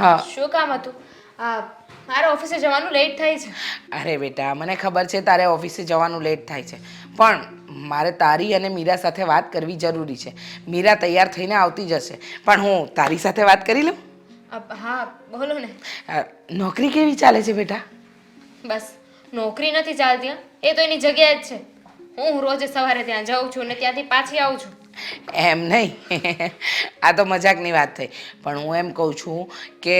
હા. શું કામ હતું? મારે ઓફિસે જવાનું લેટ થાય છે. અરે બેટા મને ખબર છે તારે ઓફિસે જવાનું લેટ થાય છે. પણ મારે તારી અને મીરા સાથે વાત કરવી જરૂરી છે. મીરા તૈયાર થઈને આવતી જશે. પણ હું તારી સાથે વાત કરી લઉં? હા બોલો ને. નોકરી કેવી ચાલે છે બેટા? બસ નોકરી નથી ચાલતી. એ તો એની જગ્યા જ છે. હું રોજ સવારે ત્યાં જાઉં છું ને ત્યાંથી પાછી આવું છું. એમ નહીં. આ તો મજાકની વાત થઈ. પણ હું એમ કહું છું કે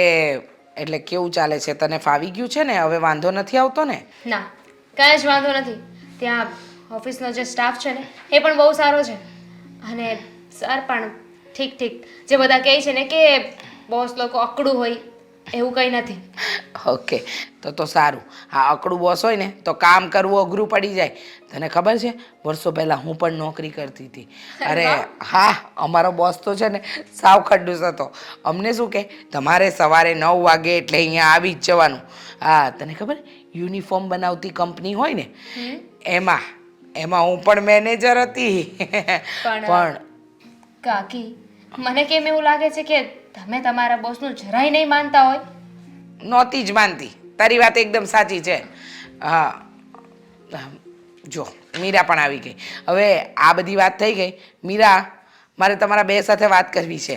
એટલે કેવું ચાલે છે? તને ફાવી ગયું છે ને? હવે વાંધો નથી આવતો ને? ના, કાંઈ જ વાંધો નથી. ત્યાં ઓફિસનો જે સ્ટાફ છે ને, એ પણ બહુ સારો છે. અને સર પણ ઠીક ઠીક જે બધા કહે છે ને કે બોસ લોકો અકડું હોય એવું કંઈ નથી. ઓકે તો તો સારું. હા અકડું બોસ હોય ને તો કામ કરવું અઘરું પડી જાય. તને ખબર છે વર્ષો પહેલાં હું પણ નોકરી કરતી હતી. અરે હા અમારો બોસ તો છે ને સાવ ખડ્ડુસ હતો. અમને શું કે તમારે સવારે નવ વાગે એટલે અહીંયા આવી જ જવાનું. હા તને ખબર યુનિફોર્મ બનાવતી કંપની હોય ને એમાં એમાં હું પણ મેનેજર હતી. પણ- પણ કાકી મને કેમ એવું લાગે છે કે તમે તમારા બોસનું જરાય નહીં માનતા હોય. નહોતી જ માનતી. તારી વાત એકદમ સાચી છે. હા. જો મીરા પણ આવી ગઈ. હવે આ બધી વાત થઈ ગઈ. મીરા મારે તમારા બે સાથે વાત કરવી છે.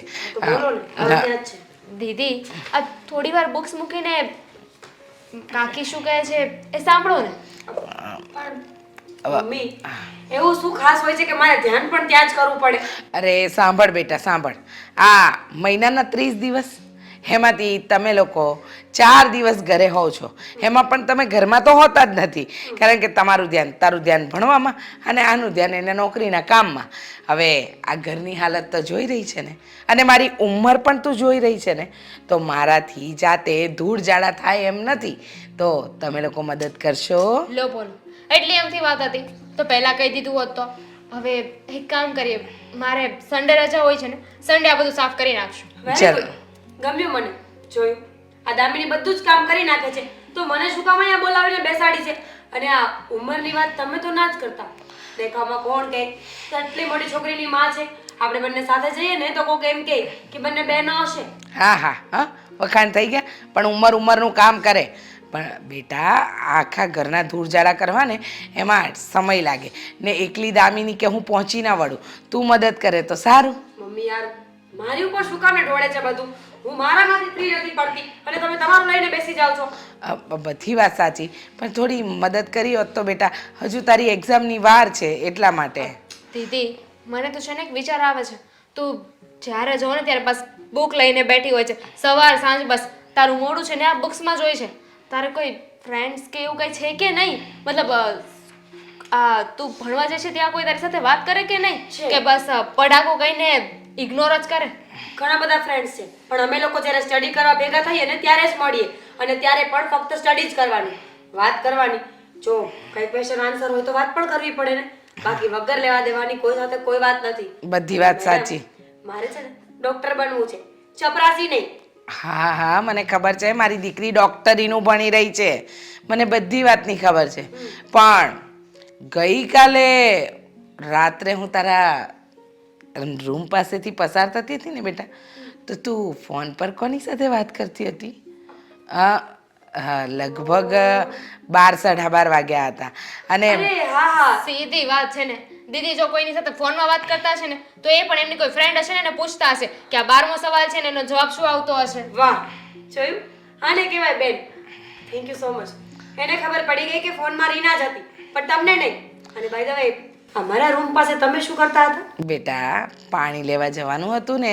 દીદી આ થોડી વાર બુક્સ મૂકીને કાકી શું કહે છે એ સાંભળો ને. મમ્મી એવું શું ખાસ હોય છે કે મારે ધ્યાન પણ ત્યાં જ કરવું પડે? અરે સાંભળ બેટા સાંભળ. આ મહિનાના ત્રીસ દિવસ એમાંથી તમે લોકો ચાર દિવસ ઘરે હોવ છો. એમાં પણ તમે ઘરમાં તો હોતા જ નથી. કારણ કે તમારું ધ્યાન તારું ધ્યાન ભણવામાં અને આનું ધ્યાન એને નોકરીના કામમાં. હવે આ ઘરની હાલત તો જોઈ રહી છે ને. અને મારી ઉંમર પણ તું જોઈ રહી છે ને. તો મારાથી જાતે ધૂળ જાડા થાય એમ નથી. તો તમે લોકો મદદ કરશો? લો બોલો. એટલી એમથી વાત હતી. તો પહેલાં કહી દીધું હોત તો. હવે એક કામ કરીએ. મારે સન્ડે રજા હોય છે ને સન્ડે આ બધું સાફ કરી નાખશું. ચલો. ગમ્યું મને. જોયું. આ દામિની બધું જ કામ કરી નાખે છે. તો મને શું કામ અહીંયા બોલાવીને બેસાડી છે? અને આ ઉંમરની વાત તમે તો ના જ કરતા. દેખાવમાં કોણ કહે આટલી મોટી છોકરીની માં છે. આપણે બંને સાથે જઈએ ને તો કોક એમ કહે કે બંને બહેનો હશે. હા હા હા. વખાણ થઈ ગયા. પણ ઉંમર ઉંમરનું કામ કરે. પણ બેટા આખા ઘરના ધૂળ જાડા કરવા ને એમાં સમય લાગે. ને એકલી દામીની કે હું પહોંચી ના વળું. તું મદદ કરે તો સારું. મમ્મી યાર મારી ઉપર શું કામ ઢોળે છે બધું? હું મારામાંથી ફ્રી નથી પડતી અને તમે તમારું લઈને બેસી જાઓ છો. બધી વાત સાચી પણ થોડી મદદ કરી હોત તો બેટા હજુ તારી એક્ઝામની વાર છે એટલા માટે. દીદી મને તો છે ને એક વિચાર આવે છે. તું જ્યારે જો ને ત્યારે બસ બુક લઈને બેઠી હોય છે. સવાર સાંજ બસ. તારું મોડું છે ને આ બુક્સમાં જોઈ છે. તારે કોઈ ફ્રેન્ડ્સ કે એવું કંઈ છે કે નહીં? મતલબ આ તું ભણવા જાય છે ત્યાં કોઈ તારી સાથે વાત કરે કે નહીં? કે બસ પડાકો કહીને ઇગ્નોર જ કરે? ઘણા બધા ફ્રેન્ડ્સ છે. પણ અમે લોકો જ્યારે સ્ટડી કરવા ભેગા થઈએ ને ત્યારે જ મળીએ. અને ત્યારે પણ ફક્ત સ્ટડી જ કરવાની. વાત કરવાની. જો કઈ ક્વેશ્ચન આન્સર હોય તો વાત પણ કરવી પડે ને. બાકી વગર લેવા દેવાની કોઈ સાથે કોઈ વાત નથી. બધી વાત સાચી. મારે છે ને ડોક્ટર બનવું છે. ચપરાસી નહીં. હા હા મને ખબર છે. મારી દીકરી ડોક્ટરીનું ભણી રહી છે. મને બધી વાતની ખબર છે. પણ ગઈકાલે રાત્રે હું તારા રૂમ પાસેથી પસાર થતી હતી ને બેટા તો તું ફોન પર કોની સાથે વાત કરતી હતી? હા હા, લગભગ બાર સાડા બાર વાગ્યા હતા. અને હા હા સીધી વાત છે ને. દીદી જો કોઈની સાથે ફોનમાં વાત કરતા હશે ને તો એ પણ એમની કોઈ ફ્રેન્ડ હશે ને એને પૂછતા હશે કે આ બારમો સવાલ છે ને એનો જવાબ શું આવતો હશે? વાહ જોયું? આને કહેવાય બેન. થેન્ક યુ સો મચ એને ખબર પડી ગઈ કે ફોનમાં રીના જ હતી પણ તમને નહીં. અને બાય ધ વે અમારા રૂમ પાસે તમે શું કરતા હતા? બેટા પાણી લેવા જવાનું હતું ને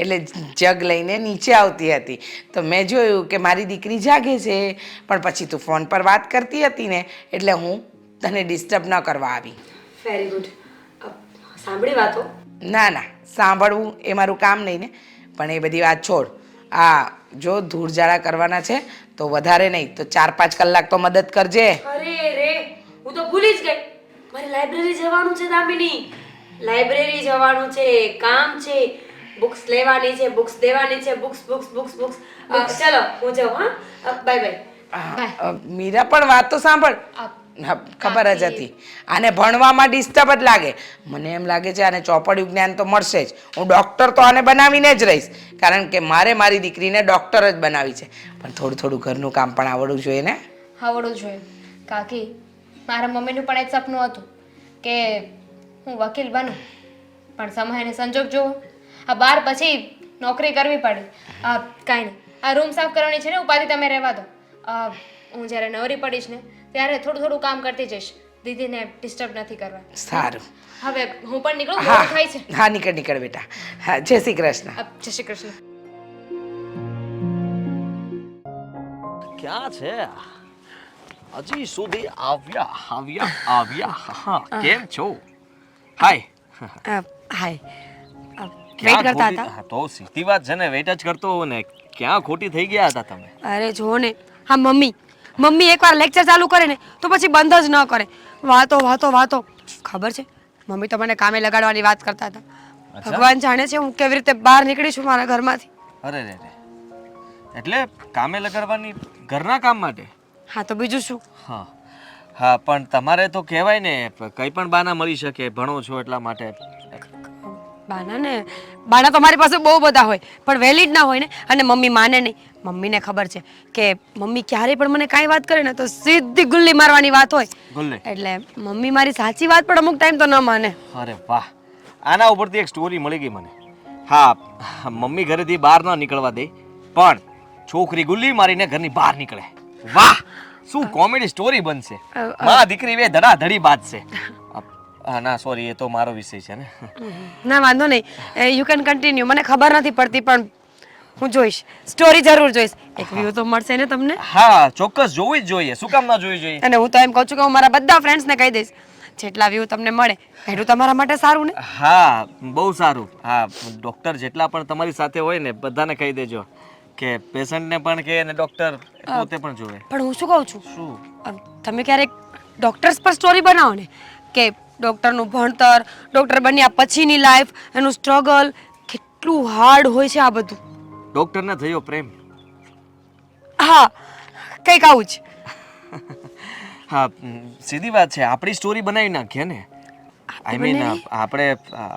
એટલે જગ લઈને નીચે આવતી હતી. તો મેં જોયું કે મારી દીકરી જાગે છે પણ પછી તું ફોન પર વાત કરતી હતી ને એટલે હું તને ડિસ્ટર્બ ન કરવા આવી. વેરી ગુડ સાંભળી વાતો. ના ના સાંભળવું એ મારું કામ નહીં ને પણ એ બધી વાત છોડ. આ જો ધૂળઝાડા કરવાના છે તો વધારે નહીં તો ચાર પાંચ કલાક તો મદદ કરજે. અરે રે હું તો ભૂલી જ ગઈ. મારે લાઇબ્રેરી જવાનું છે દામિની. લાઇબ્રેરી જવાનું છે કામ છે બુક્સ લેવાની છે બુક્સ દેવાની છે બુક્સ બુક્સ બુક્સ બુક્સ ચલો હું જાઉં હા? બાય બાય મીરા પણ વાત તો સાંભળ ખબર જ હતી. આને ભણવામાં ડિસ્ટર્બ જ લાગે. મને એમ લાગે છે આને ચોપડિયું જ્ઞાન તો મળશે જ. હું ડૉક્ટર તો આને બનાવીને જ રહીશ. કારણ કે મારે મારી દીકરીને ડૉક્ટર જ બનાવી છે. પણ થોડું થોડું ઘરનું કામ પણ આવડવું જોઈએ ને? આવડવું જોઈએ. કાકી મારા મમ્મીનું પણ એક સપનું હતું કે હું વકીલ બનું. પણ સમય અને સંજોગ જુઓ આ બાર પછી નોકરી કરવી પડી. આ કાંઈ નહીં. આ રૂમ સાફ કરવાની છે ને ઉપાધિ તમે રહેવા દો. હું જ્યારે નવરી પડીશ ને ત્યારે થોડું થોડું કામ કરતી જઈશ. દીદીને ડિસ્ટર્બ નથી કરવા. સારું. હવે હું પણ નીકળું થાય છે. હા નીકળ નીકળ બેટા. હા જય શ્રી કૃષ્ણ. જય શ્રી કૃષ્ણ. ક્યાં છે હજી સુધી આવ્યા આવ્યા આવ્યા. હા કેમ છો? હાય હાય વેઇટ કરતા હતા? તો સીધી વાત છે ને વેઇટ જ કરતો હોવ ને. ક્યાં ખોટી થઈ ગયા હતા તમે? અરે જો ને હા મમ્મી. મમ્મી એકવાર લેક્ચર ચાલુ કરે ને તો પછી બંધ જ ન કરે. વાતો વાતો વાતો. ખબર છે? મમ્મી તો મને કામે લગાડવાની વાત કરતા હતા. ભગવાન જાણે છે હું કેવી રીતે બહાર નીકળી છું મારા ઘરમાંથી. અરે રે એટલે કામે લગાડવાની ઘરના કામ માટે? હા તો બીજું શું? હા. હા પણ તમારે તો કહેવાય ને કંઈ પણ બાના મળી શકે ભણો છો એટલા માટે. બાના ને બાના તો મારી પાસે બહુ બધા હોય પણ વેલિડ ના હોય ને અને મમ્મી માને નહીં. મમ્મીને ખબર છે કે મમ્મી ક્યારેય પણ મને કાંઈ વાત કરે ને તો સીધી ગુલ્લી મારવાની વાત હોય. એટલે મમ્મી મારી સાચી વાત પણ અમુક ટાઈમ તો ન માને. અરે વાહ. આના ઉપરથી એક સ્ટોરી મળી ગઈ મને. હા મમ્મી ઘરેથી બહાર ન નીકળવા દે પણ છોકરી ગુલ્લી મારીને ઘરની બહાર નીકળે. વાહ! શું કોમેડી સ્ટોરી બનશે? માં દીકરી બે ધડા ધડી બાંધશે હા ના સોરી એ તો મારો વિષય છે ને. ના વાંધો નહીં. યુ કેન કન્ટિન્યુ મને ખબર નથી પડતી પણ હું જોઈશ. સ્ટોરી જરૂર જોઈશ. એક વ્યૂ તો મળશે ને તમને? હા ચોક્કસ જોવી જ જોઈએ. શું કામ ના જોવી જોઈએ? અને હું તો એમ કહું છું કે હું મારા બધા ફ્રેન્ડ્સને કહી દઈશ. જેટલા વ્યૂ તમને મળે એટલું તમારા માટે સારું ને? હા બહુ સારું. હા ડોક્ટર જેટલા પણ તમારી સાથે હોય ને બધાને કહી દેજો. કે પેશન્ટને પણ કહે અને ડૉક્ટર પોતે પણ જોવે. પણ હું શું કહું છું? શું? તમે ક્યારેક ડોક્ટર્સ પર સ્ટોરી બનાવો ને કે ડોક્ટરનું ભણતર ડોક્ટર બન્યા પછીની લાઈફ એનું સ્ટ્રગલ કેટલું હાર્ડ હોય છે આ બધું? ડૉક્ટરને થયો પ્રેમ. હા કંઈક આવું જ. હા સીધી વાત છે. આપણી સ્ટોરી બનાવી નાખીએ ને. આઈ મીન આપણે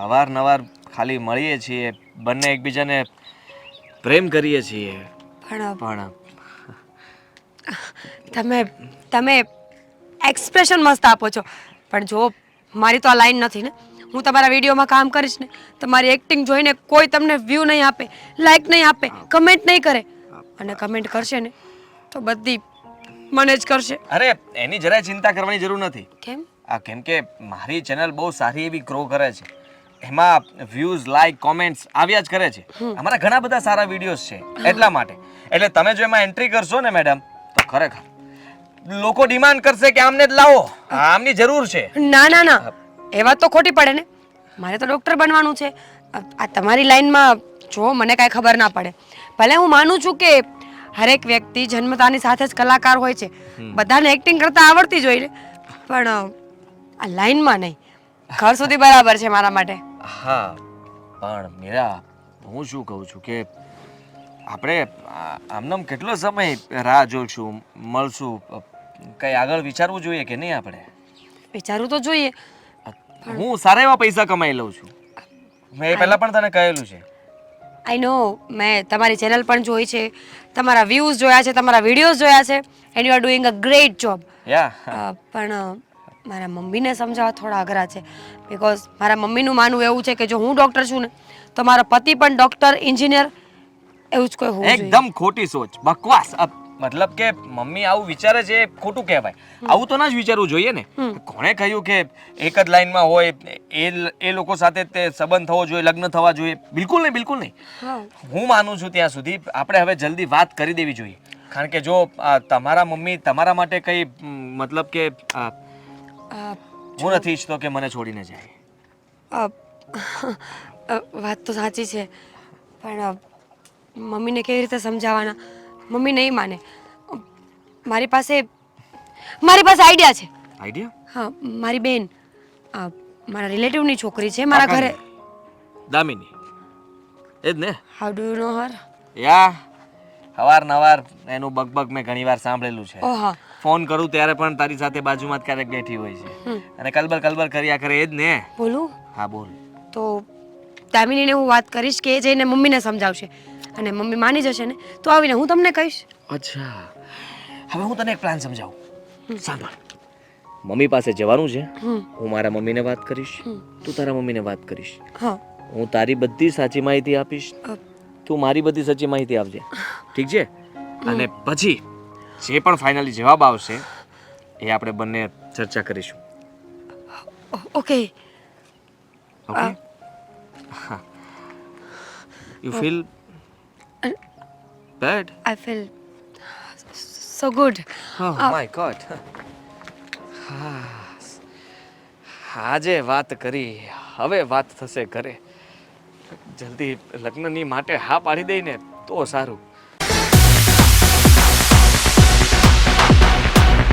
અવારનવાર ખાલી મળીએ છીએ બંને એકબીજાને પ્રેમ કરીએ છીએ. પણ પણ તમે તમે એક્સપ્રેશન મસ્ત આપો છો. પણ જો મારી તો આ લાઈન નથી ને હું તમારા વિડીયોમાં કામ કરીશ ને તમારી એક્ટિંગ જોઈને કોઈ તમને વ્યૂ નહીં આપે લાઈક નહીં આપે કમેન્ટ નહીં કરે. અને કમેન્ટ કરશે ને તો બધી મને જ કરશે. અરે એની જરાય ચિંતા કરવાની જરૂર નથી. કેમ? આ કેમ કે મારી ચેનલ બહુ સારી એવી ગ્રો કરે છે. એમાં વ્યૂઝ લાઈક કોમેન્ટ્સ આવ્યા જ કરે છે. અમારા ઘણા બધા સારા વિડીયોઝ છે એટલા માટે. એટલે તમે જો એમાં એન્ટ્રી કરશો ને મેડમ તો ખરેખર લોકો ડિમાન્ડ કરશે કે આમને જ લાવો. આમની જરૂર છે. ના ના ના. એ વાત તો ખોટી પડે ને. મારે તો ડૉક્ટર બનવાનું છે. આ તમારી લાઈનમાં જો મને કાંઈ ખબર ના પડે. ભલે હું માનું છું કે હરેક વ્યક્તિ જન્મતાની સાથે જ કલાકાર હોય છે. બધાને એક્ટિંગ કરતા આવડતી જ હોય પણ આ લાઈનમાં નહીં. ઘર સુધી બરાબર છે મારા માટે. હા પણ મીરા હું શું કહું છું કે આપણે આમનામ કેટલો સમય રાહ જોઈશું મળશું કંઈ આગળ વિચારવું જોઈએ કે નહીં આપણે? વિચારવું તો જોઈએ હું સારા એવા પૈસા કમાઈ લઉં છું. મેં એ પહેલાં પણ તને કહેલું છે. આઈ નો મેં તમારી ચેનલ પણ જોઈ છે તમારા વ્યૂઝ જોયા છે તમારા વિડીયોઝ જોયા છે and you are doing a great job યા. પણ મારા મમ્મીને સમજાવવા થોડા અઘરા છે. બિકોઝ મારા મમ્મીનું માનવું એવું છે કે જો હું ડૉક્ટર છું ને તો મારો પતિ પણ ડૉક્ટર એન્જિનિયર એવું જ કોઈ હોવું એકદમ ખોટી સોચ બકવાસ. મતલબ કે મમ્મી આવું વિચારે છે એ ખોટું કહેવાય. આવું તો ના જ વિચારવું જોઈએ ને. કોણે કહ્યું કે એક જ લાઈનમાં હોય એ એ લોકો સાથે તે સંબંધ થવો જોઈએ લગ્ન થવા જોઈએ? બિલકુલ નહીં બિલકુલ નહીં. હું. માનું છું ત્યાં સુધી આપણે હવે જલ્દી વાત કરી દેવી જોઈએ. કારણ કે જો તમારા મમ્મી તમારા માટે કંઈ મતલબ કે હું નથી ઈચ્છતો કે મને છોડીને જાય. વાત તો સાચી છે પણ મમ્મીને કેવી રીતે સમજાવવાના? મમ્મી નહીં માને. મારી પાસે મારી પાસે આઈડિયા છે. આઈડિયા? હા મારી બેન મારા રિલેટિવની છોકરી છે મારા ઘરે. દામિની. એ જ ને? How do you know her યા. અવારનવાર એનું બગબગ મેં ઘણીવાર સાંભળેલું છે. ફોન કરું ત્યારે પણ તારી સાથે બાજુમાં જ ક્યારેક બેઠી હોય છે. અને કલબર કલબર કર્યા કરે એ જ ને. બોલું? હા બોલ. તો દામિનીને હું વાત કરીશ કે એ જઈને મમ્મીને સમજાવશે. અને મમ્મી માની જશે ને તો આવીને હું તમને કહીશ. અચ્છા. હવે હું તને એક પ્લાન સમજાવું. સાંભળ. મમ્મી પાસે જવાનું છે. હું મારા મમ્મીને વાત કરીશ. તું તારા મમ્મીને વાત કરીશ. હા. હું તારી બધી સાચી માહિતી આપીશ. તું મારી બધી સાચી માહિતી આપજે. ઠીક છે? અને પછી જે પણ ફાઇનલી જવાબ આવશે એ આપણે બંને ચર્ચા કરીશું. Okay. Okay? You feel bad I feel so good Oh my God. આજે વાત કરી. હવે વાત થશે ઘરે. જલ્દી લગ્નની માટે હા પાડી દઈને તો સારું.